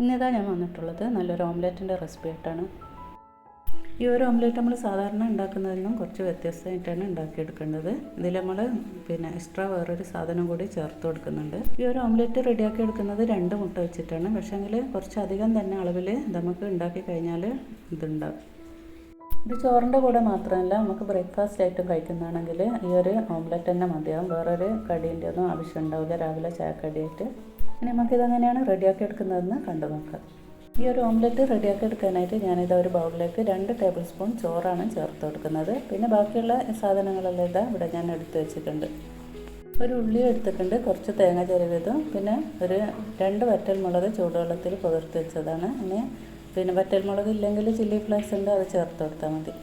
ഇന്നിതാ ഞാൻ വന്നിട്ടുള്ളത് നല്ലൊരു ഓംലെറ്റിന്റെ റെസിപ്പി ആയിട്ടാണ്. ഈ ഒരു ഓംലെറ്റ് നമ്മൾ സാധാരണ ഉണ്ടാക്കുന്നതിൽ നിന്നും കുറച്ച് വ്യത്യസ്തമായിട്ടാണ് ഉണ്ടാക്കിയെടുക്കേണ്ടത്. ഇതിൽ നമ്മൾ പിന്നെ എക്സ്ട്രാ വേറൊരു സാധനം കൂടി ചേർത്ത് കൊടുക്കുന്നുണ്ട്. ഈ ഒരു ഓംലെറ്റ് റെഡിയാക്കി എടുക്കുന്നത് രണ്ട് മുട്ട വെച്ചിട്ടാണ്. പക്ഷേങ്കിൽ കുറച്ചധികം തന്നെ അളവിൽ നമുക്ക് ഉണ്ടാക്കി കഴിഞ്ഞാൽ ഇതുണ്ടാവും. ഇത് ചോറിന്റെ കൂടെ മാത്രമല്ല നമുക്ക് ബ്രേക്ക്ഫാസ്റ്റ് ആയിട്ടും കഴിക്കുന്നതാണെങ്കിൽ ഈ ഒരു ഓംലെറ്റ് തന്നെ മതിയാവും. വേറൊരു കടീന്റെ ഒന്നും ആവശ്യം ഉണ്ടാവില്ല രാവിലെ ചായക്കടിയായിട്ട്. ഇനി നമുക്കിതെങ്ങനെയാണ് റെഡിയാക്കി എടുക്കുന്നതെന്ന് കണ്ടു നോക്കാം. ഈ ഒരു ഓംലെറ്റ് റെഡിയാക്കി എടുക്കാനായിട്ട് ഞാനിത് ഒരു ബൗളിലേക്ക് രണ്ട് ടേബിൾ സ്പൂൺ ചോറാണ് ചേർത്ത് കൊടുക്കുന്നത്. പിന്നെ ബാക്കിയുള്ള സാധനങ്ങളെല്ലാം ഇതാ ഇവിടെ ഞാൻ എടുത്തു വെച്ചിട്ടുണ്ട്. ഒരു ഉള്ളി എടുത്തിട്ടുണ്ട് കുറച്ച് തേങ്ങ ചെരുവിയതും പിന്നെ ഒരു രണ്ട് വറ്റൽ മുളക് ചൂടുവെള്ളത്തിൽ പുതിർത്ത് വെച്ചതാണ്. ഇനി പിന്നെ വറ്റൽ മുളക് ഇല്ലെങ്കിൽ ചില്ലി ഫ്ലേക്സ് ഉണ്ട് അത് ചേർത്ത് കൊടുത്താൽ മതി.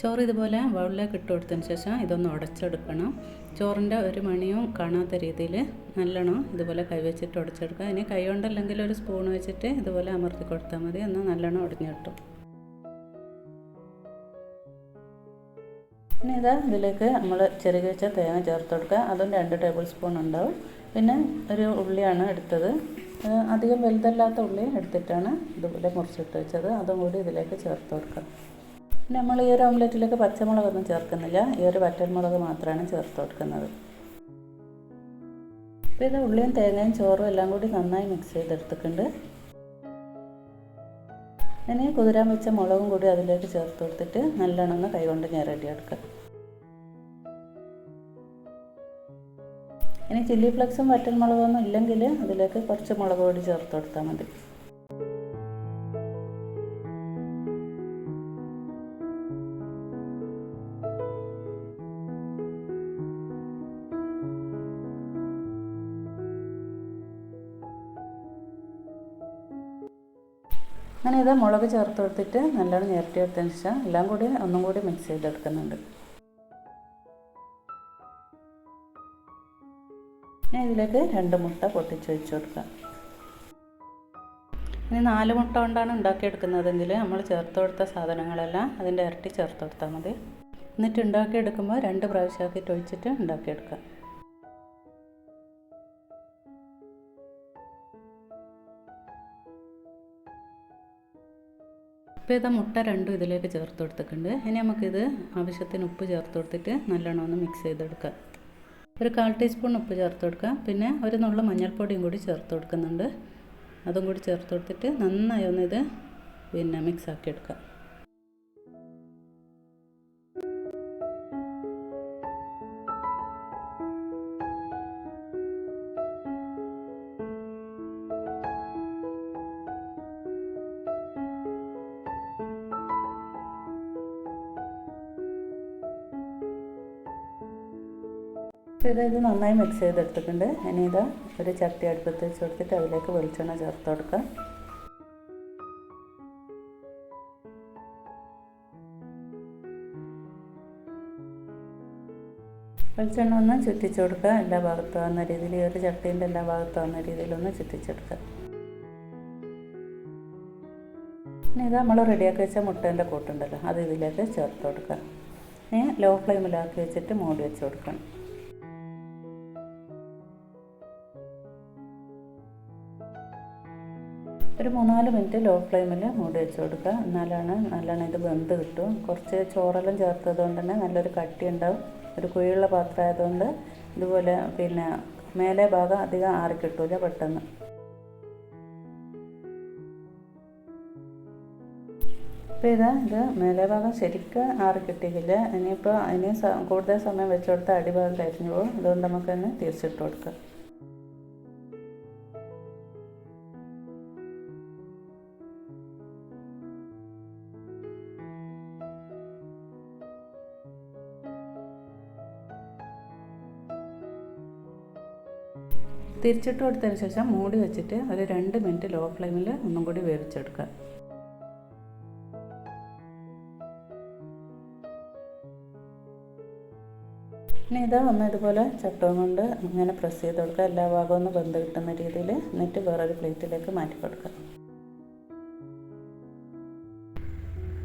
ചോറ് ഇതുപോലെ ബൗളിലേക്ക് ഇട്ട് കൊടുത്തതിന് ശേഷം ഇതൊന്ന് ഉടച്ചെടുക്കണം. ചോറിന്റെ ഒരു മണിയും കാണാത്ത രീതിയിൽ നല്ലോണം ഇതുപോലെ കൈ വെച്ചിട്ട് ഉടച്ചെടുക്കുക. ഇനി കൈ കൊണ്ടല്ലെങ്കിൽ ഒരു സ്പൂൺ വെച്ചിട്ട് ഇതുപോലെ അമർത്തി കൊടുത്താൽ മതി. എന്നാൽ നല്ലോണം ഉടഞ്ഞു കിട്ടും. ഇനി ഇതാ ഇതിലേക്ക് നമ്മൾ ചെറുകി വെച്ച തേങ്ങ ചേർത്ത് കൊടുക്കുക. അതും രണ്ട് ടേബിൾ സ്പൂൺ ഉണ്ടാവും. പിന്നെ ഒരു ഉള്ളിയാണ് എടുത്തത്. അധികം വലുതല്ലാത്ത ഉള്ളി എടുത്തിട്ടാണ് ഇതുപോലെ മുറിച്ചിട്ട് വെച്ചത്. അതും കൂടി ഇതിലേക്ക് ചേർത്ത് കൊടുക്കുക. നമ്മൾ ഈ ഒരു ഓംലെറ്റിലേക്ക് പച്ചമുളകൊന്നും ചേർക്കുന്നില്ല. ഈ ഒരു വറ്റൽമുളക് മാത്രമാണ് ചേർത്ത് കൊടുക്കുന്നത് അപ്പോൾ ഇത് ഉള്ളിയും തേങ്ങയും ചോറും എല്ലാം കൂടി നന്നായി മിക്സ് ചെയ്തെടുത്തിട്ടുണ്ട്. ഇനി കുതിരാൻ വെച്ച മുളകും കൂടി അതിലേക്ക് ചേർത്ത് കൊടുത്തിട്ട് നല്ലോണം ഒന്ന് കൈകൊണ്ട് ഞാൻ റെഡിയാക്കുക ഇനി ചില്ലി ഫ്ലക്സും വറ്റൽ മുളകൊന്നും ഇല്ലെങ്കിൽ അതിലേക്ക് കുറച്ച് മുളക് പൊടി ചേർത്ത് കൊടുത്താൽ മതി. അങ്ങനെ ഇത് മുളക് ചേർത്ത് കൊടുത്തിട്ട് നല്ലോണം ഞെരട്ടി എടുത്തതിന് ശേഷം എല്ലാം കൂടി ഒന്നും കൂടി മിക്സ് ചെയ്തെടുക്കുന്നുണ്ട്. ഞാൻ ഇതിലേക്ക് രണ്ട് മുട്ട പൊട്ടിച്ച് വെച്ച് കൊടുക്കാം. ഇനി നാല് മുട്ട കൊണ്ടാണ് ഉണ്ടാക്കിയെടുക്കുന്നതെങ്കിൽ നമ്മൾ ചേർത്ത് കൊടുത്ത സാധനങ്ങളെല്ലാം അതിന്റെ ഇരട്ടി ചേർത്ത് കൊടുത്താൽ മതി. എന്നിട്ട് ഉണ്ടാക്കിയെടുക്കുമ്പോൾ രണ്ട് പ്രാവശ്യമാക്കിയിട്ട് ഒഴിച്ചിട്ട് ഉണ്ടാക്കിയെടുക്കാം ഇപ്പോൾ ഇതാ മുട്ട രണ്ടും ഇതിലേക്ക് ചേർത്ത് കൊടുത്തിട്ടുണ്ട്. ഇനി നമുക്കിത് ആവശ്യത്തിന് ഉപ്പ് ചേർത്ത് കൊടുത്തിട്ട് നല്ലോണം ഒന്ന് മിക്സ് ചെയ്തെടുക്കാം. ഒരു കാൽ ടീസ്പൂൺ ഉപ്പ് ചേർത്ത് കൊടുക്കാം. പിന്നെ ഒരു നുള്ള മഞ്ഞൾപ്പൊടിയും കൂടി ചേർത്ത് കൊടുക്കുന്നുണ്ട്. അതും കൂടി ചേർത്ത് കൊടുത്തിട്ട് നന്നായി ഒന്ന് ഇത് പിന്നെ മിക്സ് ആക്കി എടുക്കാം. ഇത് ഇത് നന്നായി മിക്സ് ചെയ്തെടുത്തിട്ടുണ്ട്. ഇനി ഇതാ ഒരു ചട്ടി അടുപ്പത്ത് വെച്ച് കൊടുത്തിട്ട് അതിലേക്ക് വെളിച്ചെണ്ണ ചേർത്ത് കൊടുക്കാം വെളിച്ചെണ്ണ ഒന്ന് ചുറ്റിച്ച് കൊടുക്കുക. എല്ലാ ഭാഗത്തും ആവുന്ന രീതിയിൽ ഈ ഒരു ചട്ടീന്റെ എല്ലാ ഭാഗത്തും ആവുന്ന രീതിയിലൊന്ന് ചുറ്റിച്ചെടുക്കുക ഇനി ഇത് നമ്മൾ റെഡിയാക്കി വെച്ച മുട്ടേന്റെ കൂട്ടുണ്ടല്ലോ അത് ഇതിലേക്ക് ചേർത്ത് കൊടുക്കുക. ഇനി ലോ ഫ്ലെയിമിലാക്കി വെച്ചിട്ട് മൂടി വെച്ച് കൊടുക്കണം. ഒരു മൂന്നാൽ മിനിറ്റ് ലോ ഫ്ലെയിമിൽ മൂടി വെച്ച് കൊടുക്കുക. എന്നാലാണ് നല്ലോണം ഇത് വെന്ത് കിട്ടും. കുറച്ച് ചോറെല്ലാം ചേർത്തത് കൊണ്ട് തന്നെ നല്ലൊരു കട്ടി ഉണ്ടാവും. ഒരു കുഴിയുള്ള പാത്രം ആയതുകൊണ്ട് ഇതുപോലെ പിന്നെ മേലെ ഭാഗം അധികം ആറി കിട്ടൂല പെട്ടെന്ന്. ഇപ്പോൾ ഇതാ ഇത് മേലെ ഭാഗം ശരിക്കും ആറി കിട്ടിയില്ല ഇനിയിപ്പോൾ ഇനി കൂടുതൽ സമയം വെച്ച് കൊടുത്താൽ അടിഭാഗം കരിഞ്ഞു പോകും. അതുകൊണ്ട് നമുക്ക് തന്നെ തിരിച്ചിട്ട് കൊടുക്കാം. തിരിച്ചിട്ട് കൊടുത്തതിന് ശേഷം മൂടി വെച്ചിട്ട് ഒരു രണ്ട് മിനിറ്റ് ലോ ഫ്ലെയിമിൽ ഒന്നും കൂടി വേവിച്ചെടുക്കുക. ഇനി ഇത് ഒന്ന് ഇതുപോലെ ചട്ടവും കൊണ്ട് ഇങ്ങനെ പ്രസ് ചെയ്ത് കൊടുക്കുക. എല്ലാ ഭാഗവും ഒന്ന് ബന്ധ കിട്ടുന്ന രീതിയിൽ എന്നിട്ട് വേറൊരു പ്ലേറ്റിലേക്ക് മാറ്റി കൊടുക്കുക.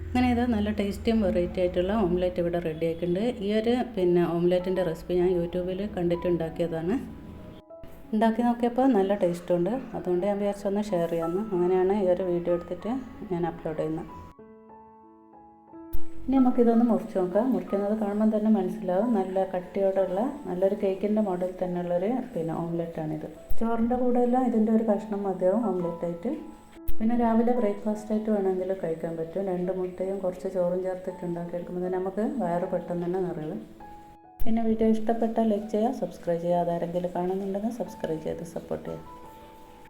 അങ്ങനെ ഇത് നല്ല ടേസ്റ്റിയും വെറൈറ്റി ആയിട്ടുള്ള ഓംലെറ്റ് ഇവിടെ റെഡി ആയിട്ടുണ്ട്. ഈ ഒരു പിന്നെ ഓംലെറ്റിന്റെ റെസിപ്പി ഞാൻ യൂട്യൂബിൽ കണ്ടിട്ട് ഉണ്ടാക്കിയതാണ് ഉണ്ടാക്കി നോക്കിയപ്പോൾ നല്ല ടേസ്റ്റുണ്ട് അതുകൊണ്ട് ഞാൻ വിചാരിച്ചൊന്ന് ഷെയർ ചെയ്യാമെന്ന് അങ്ങനെയാണ് ഈ ഒരു വീഡിയോ എടുത്തിട്ട് ഞാൻ അപ്ലോഡ് ചെയ്യുന്നത്. ഇനി നമുക്കിതൊന്ന് മുറിച്ച് നോക്കാം. മുറിക്കുന്നത് കാണുമ്പോൾ തന്നെ മനസ്സിലാവും. നല്ല കട്ടിയോടുള്ള നല്ലൊരു കേക്കിന്റെ മോഡൽ തന്നെയുള്ളൊരു പിന്നെ ഓംലെറ്റാണിത് ചോറിന്റെ കൂടെയെല്ലാം ഇതിന്റെ ഒരു കഷ്ണം മതിയാവും ഓംലെറ്റായിട്ട് പിന്നെ രാവിലെ ബ്രേക്ക്ഫാസ്റ്റ് ആയിട്ട് വേണമെങ്കിൽ കഴിക്കാൻ പറ്റും. രണ്ട് മുട്ടയും കുറച്ച് ചോറും ചേർത്തിട്ട് ഉണ്ടാക്കി ഉണ്ടാക്കിയെടുക്കുമ്പോൾ നമുക്ക് വയറ് പെട്ടെന്ന് തന്നെ നിറയും. പിന്നെ വീഡിയോ ഇഷ്ടപ്പെട്ടാൽ ലൈക്ക് ചെയ്യുക സബ്സ്ക്രൈബ് ചെയ്യുക. അതാരെങ്കിലും കാണുന്നുണ്ടെങ്കിൽ സബ്സ്ക്രൈബ് ചെയ്ത് സപ്പോർട്ട് ചെയ്യുക.